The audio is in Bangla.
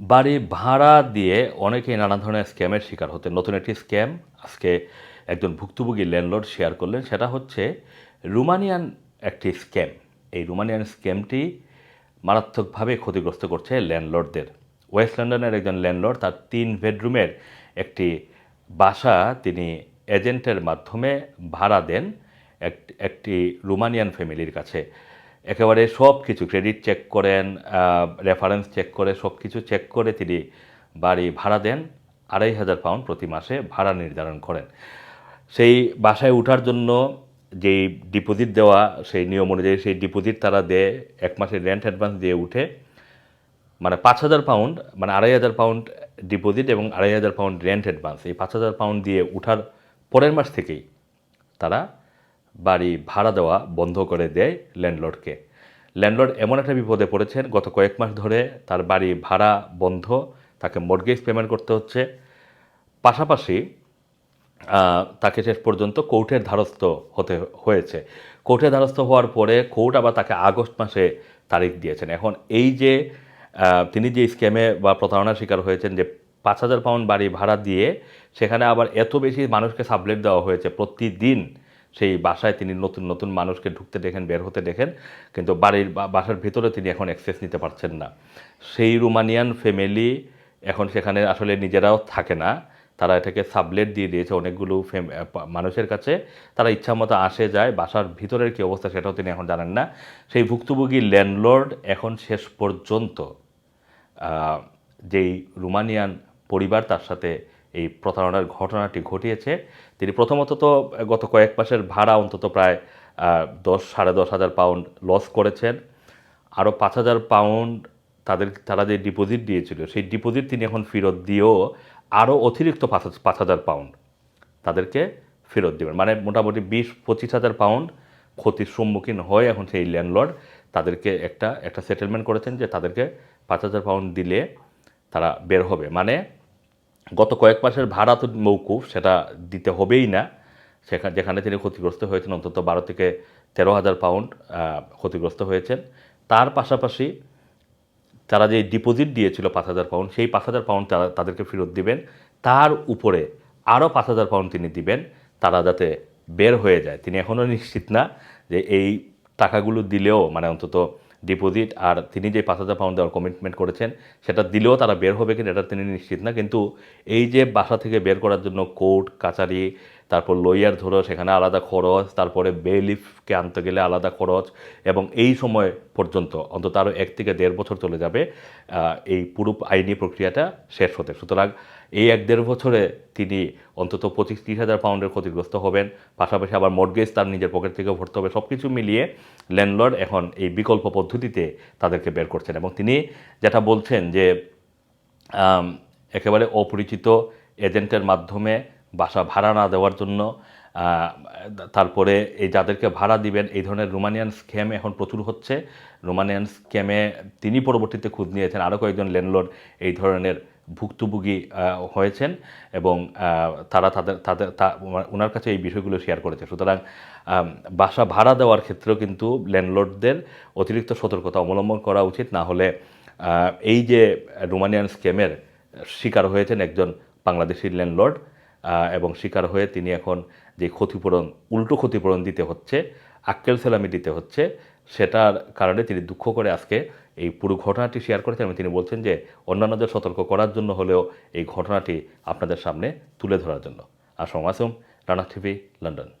বাড়ি ভাড়া দিয়ে অনেকেই নানা ধরনের স্ক্যামের শিকার হতেন নতুন একটি স্ক্যাম আজকে একজন ভুক্তভোগী ল্যান্ডলর্ড শেয়ার করলেন। সেটা হচ্ছে রুমানিয়ান একটি স্ক্যাম। এই রুমানিয়ান স্ক্যামটি মারাত্মকভাবে ক্ষতিগ্রস্ত করছে ল্যান্ডলর্ডদের। ওয়েস্ট লন্ডনের একজন ল্যান্ডলর্ড তার তিন বেডরুমের একটি বাসা তিনি এজেন্টের মাধ্যমে ভাড়া দেন এক- একটি রুমানিয়ান ফ্যামিলির কাছে। একেবারে সব কিছু ক্রেডিট চেক করেন রেফারেন্স চেক করে, সব কিছু চেক করে তিনি বাড়ি ভাড়া দেন, আড়াই হাজার পাউন্ড প্রতি মাসে ভাড়া নির্ধারণ করেন। সেই বাসায় ওঠার জন্য যেই ডিপোজিট দেওয়া, সেই নিয়ম অনুযায়ী সেই ডিপোজিট তারা দেয়, এক মাসের রেন্ট অ্যাডভান্স দিয়ে উঠে মানে পাঁচ হাজার পাউন্ড মানে আড়াই হাজার পাউন্ড ডিপোজিট এবং আড়াই হাজার পাউন্ড রেন্ট অ্যাডভান্স এই পাঁচ হাজার পাউন্ড দিয়ে উঠার পরের মাস থেকেই তারা বাড়ি ভাড়া দেওয়া বন্ধ করে দেয় ল্যান্ডলর্ডকে। ল্যান্ডলর্ড এমন একটা বিপদে পড়েছেন, গত কয়েক মাস ধরে তার বাড়ি ভাড়া বন্ধ, তাকে মর্গেজ পেমেন্ট করতে হচ্ছে। পাশাপাশি তাকে শেষ পর্যন্ত কোর্টের ধারস্থ হতে হয়েছে। কোর্টের ধারস্থ হওয়ার পরে কোর্ট আবার তাকে আগস্ট মাসে তারিখ দিয়েছেন। এখন এই যে তিনি যে স্ক্যামে বা প্রতারণার শিকার হয়েছেন যে পাঁচ হাজার পাউন্ড বাড়ি ভাড়া দিয়ে, সেখানে আবার এত বেশি মানুষকে সাবলেট দেওয়া হয়েছে প্রতিদিন সেই বাসায় তিনি নতুন নতুন মানুষকে ঢুকতে দেখেন, বের হতে দেখেন, কিন্তু বাড়ির বাসার ভিতরে তিনি এখন অ্যাক্সেস নিতে পারছেন না। সেই রুমানিয়ান ফ্যামিলি এখন সেখানে আসলে নিজেরাও থাকে না। তারা এটাকে সাবলেট দিয়ে দিয়েছে অনেকগুলো মানুষের কাছে। তারা ইচ্ছা মতো আসে, যায়, বাসার ভিতরের কী অবস্থা সেটাও তিনি এখন জানেন না। সেই ভুক্তভোগী ল্যান্ডলর্ড এখন শেষ পর্যন্ত যেই রুমানিয়ান পরিবার তার সাথে এই প্রতারণার ঘটনাটি ঘটিয়েছে। তিনি প্রথমত তো গত কয়েক মাসের ভাড়া অন্তত প্রায় দশ, সাড়ে দশ হাজার পাউন্ড লস করেছেন। আরও পাঁচ হাজার পাউন্ড তাদের, তারা যে ডিপোজিট দিয়েছিল, সেই ডিপোজিট তিনি এখন ফেরত দিয়েও আরও অতিরিক্ত পাঁচ পাঁচ হাজার পাউন্ড তাদেরকে ফেরত দেবেন। মানে মোটামুটি বিশ, পঁচিশ হাজার পাউন্ড ক্ষতির সম্মুখীন হয়ে এখন সেই ল্যান্ডলর্ড তাদেরকে একটা একটা সেটেলমেন্ট করেছেন যে তাদেরকে পাঁচ হাজার পাউন্ড দিলে তারা বের হবে। মানে গত কয়েক মাসের ভাড়া তো মৌকুফ সেটা দিতে হবেই না। সেখানে যেখানে তিনি ক্ষতিগ্রস্ত হয়েছেন, অন্তত বারো থেকে তেরো হাজার পাউন্ড ক্ষতিগ্রস্ত হয়েছেন। তার পাশাপাশি তারা যে ডিপোজিট দিয়েছিল পাঁচ হাজার পাউন্ড, সেই পাঁচ হাজার পাউন্ড তারা, তাদেরকে ফেরত দিবেন। তার উপরে আরও পাঁচ হাজার পাউন্ড তিনি দিবেন, তারা যাতে বের হয়ে যায়। তিনি এখনও নিশ্চিত না যে এই টাকাগুলো দিলেও মানে অন্তত ডিপোজিট আর তিনি যে পাঁচ হাজার পাউন্ড দেওয়ার কমিটমেন্ট করেছেন, সেটা দিলেও তারা বের হবে কিনা এটা তিনি নিশ্চিত না। কিন্তু এই যে বাসা থেকে বের করার জন্য কোর্ট কাচারি তারপর লয়ার ধরো সেখানে আলাদা খরচ, তারপরে বেলিফকে আনতে গেলে আলাদা খরচ, এবং এই সময় পর্যন্ত, অন্তত আরও এক থেকে দেড় বছর চলে যাবে এই পুরো আইনি প্রক্রিয়াটা শেষ হতে। সুতরাং এই এক দেড় বছরে তিনি অন্তত পঁচিশ তিরিশ হাজার পাউন্ডের ক্ষতিগ্রস্ত হবেন। পাশাপাশি আবার মর্গেজ তার নিজের পকেট থেকেও ভরতে হবে। সব কিছু মিলিয়ে ল্যান্ডলর্ড এখন এই বিকল্প পদ্ধতিতে তাদেরকে বের করছেন, এবং তিনি যেটা বলছেন যে একেবারে অপরিচিত এজেন্টের মাধ্যমে বাসা ভাড়া না দেওয়ার জন্য তারপরে এই যাদেরকে ভাড়া দিবেন, এই ধরনের রোমানিয়ান স্ক্যাম এখন প্রচুর হচ্ছে। রোমানিয়ান স্ক্যামে তিনি পরবর্তীতে খুঁজ নিয়েছেন আরও কয়েকজন ল্যান্ডলর্ড এই ধরনের ভুক্তভোগী হয়েছেন এবং তারা তাদের তাদের ওনার কাছে এই বিষয়গুলো শেয়ার করেছে। সুতরাং বাসা ভাড়া দেওয়ার ক্ষেত্রেও কিন্তু ল্যান্ডলর্ডদের অতিরিক্ত সতর্কতা অবলম্বন করা উচিত। না হলে এই যে রোমানিয়ান স্ক্যামের শিকার হয়েছেন একজন বাংলাদেশি ল্যান্ডলর্ড এবং শিকার হয়ে তিনি এখন যে ক্ষতিপূরণ, উল্টো ক্ষতিপূরণ দিতে হচ্ছে, আক্কেল সেলামি দিতে হচ্ছে, সেটার কারণে তিনি দুঃখ করে আজকে এই পুরো ঘটনাটি শেয়ার করেছেন এবং তিনি বলছেন যে অন্যান্যদের সতর্ক করার জন্য হলেও এই ঘটনাটি আপনাদের সামনে তুলে ধরার জন্য। Assam Assam Rana TV, London.